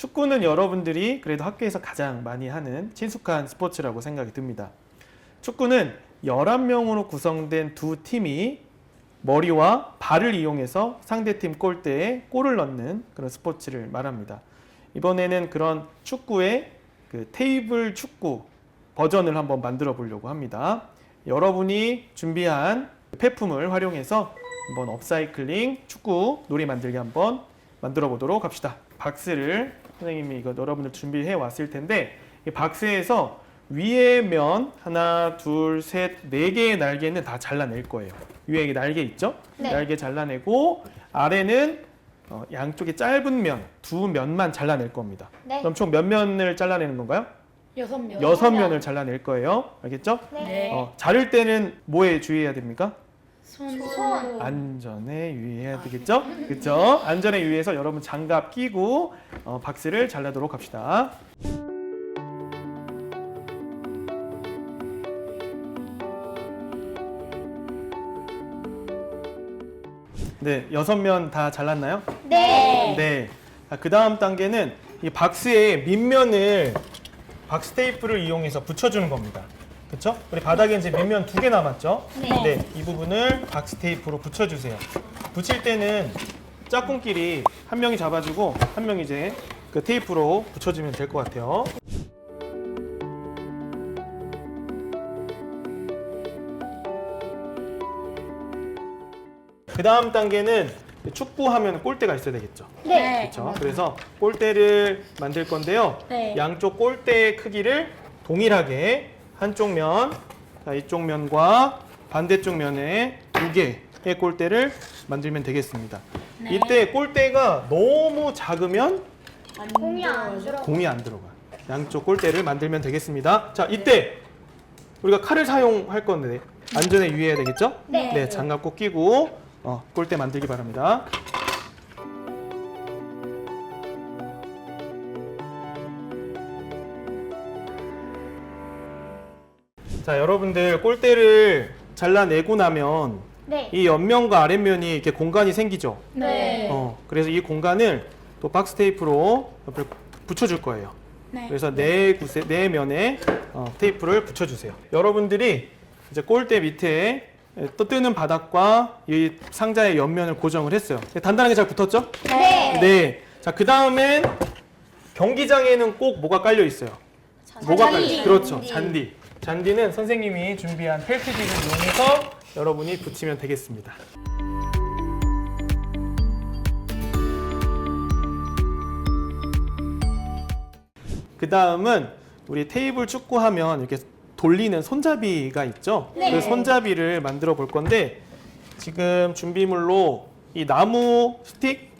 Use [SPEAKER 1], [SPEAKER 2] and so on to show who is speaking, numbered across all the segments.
[SPEAKER 1] 축구는 여러분들이 그래도 학교에서 가장 많이 하는 친숙한 스포츠라고 생각이 듭니다. 축구는 11명으로 구성된 두 팀이 머리와 발을 이용해서 상대팀 골대에 골을 넣는 그런 스포츠를 말합니다. 이번에는 그런 축구의 그 테이블 축구 버전을 한번 만들어 보려고 합니다. 여러분이 준비한 폐품을 활용해서 한번 업사이클링 축구 놀이 만들기 한번 만들어 보도록 합시다. 박스를 선생님이 이거 여러분들 준비해 왔을 텐데 이 박스에서 위에 면 하나, 둘, 셋, 네 개의 날개는 다 잘라낼 거예요. 위에 날개 있죠?
[SPEAKER 2] 네.
[SPEAKER 1] 날개 잘라내고 아래는 어, 양쪽에 짧은 면 두 면만 잘라낼 겁니다.
[SPEAKER 2] 네.
[SPEAKER 1] 그럼 총 몇 면을 잘라내는 건가요?
[SPEAKER 3] 여섯 명.
[SPEAKER 1] 여섯 면을 잘라낼 거예요. 알겠죠?
[SPEAKER 2] 네.
[SPEAKER 1] 어, 자를 때는 뭐에 주의해야 됩니까?
[SPEAKER 3] 손.
[SPEAKER 2] 손.
[SPEAKER 1] 안전에 유의해야 되겠죠? 그렇죠? 안전에 유의해서 여러분 장갑 끼고 어, 박스를 잘라도록 합시다. 네, 여섯 면 다 잘랐나요?
[SPEAKER 2] 네.
[SPEAKER 1] 네. 그 다음 단계는 이 박스에 밑면을 박스 테이프를 이용해서 붙여주는 겁니다. 그렇죠? 우리 바닥에 이제 밑면 두 개 남았죠?
[SPEAKER 2] 네.
[SPEAKER 1] 이 부분을 박스 테이프로 붙여주세요. 붙일 때는 짝꿍끼리 한 명이 잡아주고 한 명이 이제 그 테이프로 붙여주면 될 것 같아요. 그 다음 단계는 축구하면 골대가 있어야 되겠죠.
[SPEAKER 2] 네.
[SPEAKER 1] 그렇죠. 그래서 골대를 만들 건데요.
[SPEAKER 3] 네.
[SPEAKER 1] 양쪽 골대의 크기를 동일하게 한쪽 면, 자, 이쪽 면과 반대쪽 면에 두 개의 골대를 만들면 되겠습니다.
[SPEAKER 3] 네.
[SPEAKER 1] 이때 골대가 너무 작으면
[SPEAKER 2] 공이 안 들어.
[SPEAKER 1] 공이 안 들어가. 양쪽 골대를 만들면 되겠습니다. 자, 이때 우리가 칼을 사용할 건데 안전에 유의해야 되겠죠?
[SPEAKER 2] 네.
[SPEAKER 1] 장갑 꼭 끼고 어, 골대 만들기 바랍니다. 자, 여러분들 골대를 잘라내고 나면
[SPEAKER 2] 네.
[SPEAKER 1] 이 옆면과 아랫면이 이렇게 공간이 생기죠.
[SPEAKER 3] 네.
[SPEAKER 1] 어, 그래서 이 공간을 또 박스 테이프로 옆에 붙여줄 거예요.
[SPEAKER 3] 네.
[SPEAKER 1] 그래서 네 구세, 네 면에 어, 테이프를 붙여주세요. 여러분들이 이제 골대 밑에 또 뜨는 바닥과 이 상자의 옆면을 고정을 했어요. 단단하게 잘 붙었죠?
[SPEAKER 2] 네.
[SPEAKER 1] 네. 자, 그 다음엔 경기장에는 꼭 뭐가 깔려 있어요. 뭐가
[SPEAKER 2] 잔디.
[SPEAKER 1] 깔려? 그렇죠.
[SPEAKER 2] 잔디.
[SPEAKER 1] 잔디. 잔디는 선생님이 준비한 펠트지를 이용해서 여러분이 붙이면 되겠습니다. 그 다음은 우리 테이블 축구하면 이렇게 돌리는 손잡이가 있죠.
[SPEAKER 2] 네.
[SPEAKER 1] 그 손잡이를 만들어 볼 건데 지금 준비물로 이 나무 스틱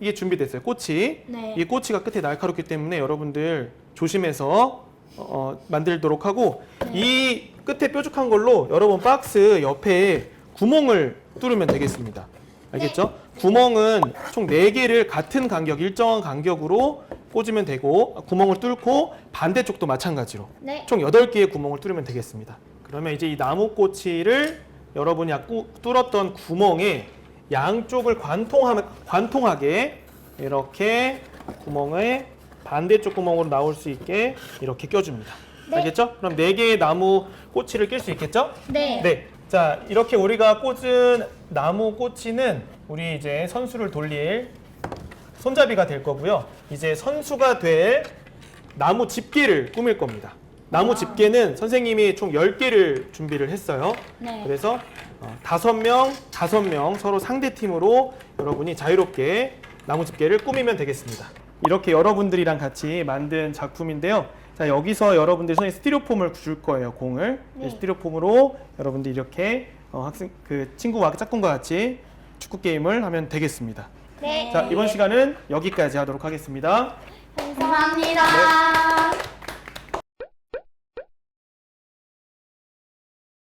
[SPEAKER 1] 이게 준비됐어요. 꼬치.
[SPEAKER 3] 네.
[SPEAKER 1] 이 꼬치가 끝에 날카롭기 때문에 여러분들 조심해서 어, 만들도록 하고 이 끝에 뾰족한 걸로 여러분 박스 옆에 구멍을 뚫으면 되겠습니다. 알겠죠? 구멍은 총 4개를 같은 간격, 일정한 간격으로 꽂으면 되고 구멍을 뚫고 반대쪽도 마찬가지로
[SPEAKER 2] 네.
[SPEAKER 1] 총 8개의 구멍을 뚫으면 되겠습니다. 그러면 이제 이 나무 꼬치를 여러분이 아까 뚫었던 구멍에 양쪽을 관통하, 관통하게 이렇게 구멍에 반대쪽 구멍으로 나올 수 있게 이렇게 껴줍니다.
[SPEAKER 2] 네.
[SPEAKER 1] 알겠죠? 그럼 4개의 나무 꼬치를 낄 수 있겠죠?
[SPEAKER 2] 네.
[SPEAKER 1] 네. 자, 이렇게 우리가 꽂은 나무 꼬치는 우리 이제 선수를 돌릴 손잡이가 될 거고요. 이제 선수가 될 나무 집게를 꾸밀 겁니다. 나무 집게는 선생님이 총 10개를 준비를 했어요.
[SPEAKER 3] 네.
[SPEAKER 1] 그래서 어, 다섯 명, 다섯 명 서로 상대 팀으로 여러분이 자유롭게 나무 집게를 꾸미면 되겠습니다. 이렇게 여러분들이랑 같이 만든 작품인데요. 자, 여기서 여러분들 손에 스티로폼을 줄 거예요, 공을.
[SPEAKER 2] 네.
[SPEAKER 1] 이 스티로폼으로 여러분들 이렇게 어, 학생 그 친구와 짝꿍과 같이 축구 게임을 하면 되겠습니다.
[SPEAKER 2] 네.
[SPEAKER 1] 자, 이번 시간은 여기까지 하도록 하겠습니다.
[SPEAKER 2] 감사합니다.